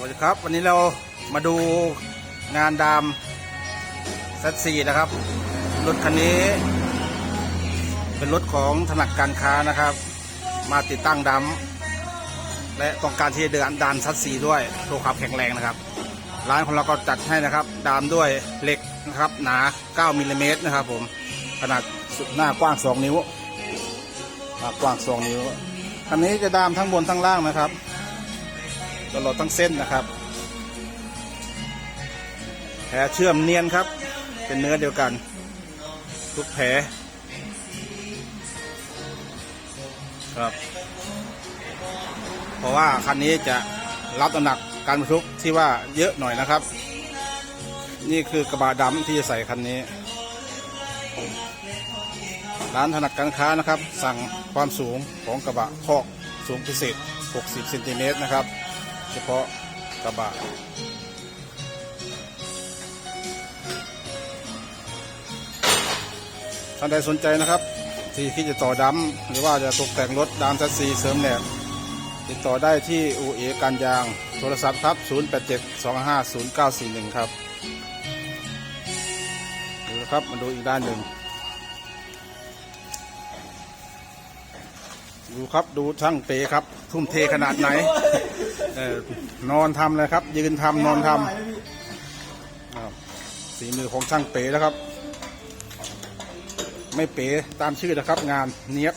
วัสดีครับ วันนี้เรามาดูงานดามซัดซีนะครับ รถคันนี้ เป็นรถของถนัดการค้านะครับ มาติดตั้งดัมและต้องการที่จะเดินดานซัดซีด้วยโชว์ความแข็งแรงนะครับ ร้านของเราก็จัดให้นะครับ ดามด้วยเหล็กนะครับ หนา 9มิลลิเมตรนะครับ ผมขนาดสุดหน้ากว้าง 2 นิ้วหน้ากว้าง 2 นิ้วคันนี้จะดามทั้งบนทั้งล่างนะครับ ตลอดทั้งเส้นนะครับแผลเชื่อมเนียนครับ เป็นเนื้อเดียวกัน ทุกแผลครับ เพราะว่าคันนี้จะรับน้ำหนักการบรรทุกที่ว่าเยอะหน่อยนะครับ นี่คือกระบะดำที่จะใส่คันนี้ ร้านถนัดการค้านะครับ สั่งความสูงของกระบะคอกสูงพิเศษ 60 เซนติเมตรนะครับ ฉพาะกระบะท่านใดสนใจนะครับ ที่คิดจะต่อดำหรือว่าจะตกแต่งรถดามซัสซีเสริมแหนบติดต่อได้ที่อูเอการยาง โทรศัพท์ครับ 0872500941 ครับดูนะครับมาดูอีกด้านหนึ่ง ดูครับดูช่างเปครับ ทุ่มเทขนาดไหน เออนอนทำเลยครับ ยืนทำนอนทำครับสีมือของช่างเป๋แล้วครับ ไม่เป๋ตามชื่อนะครับ งานเนี้ยบ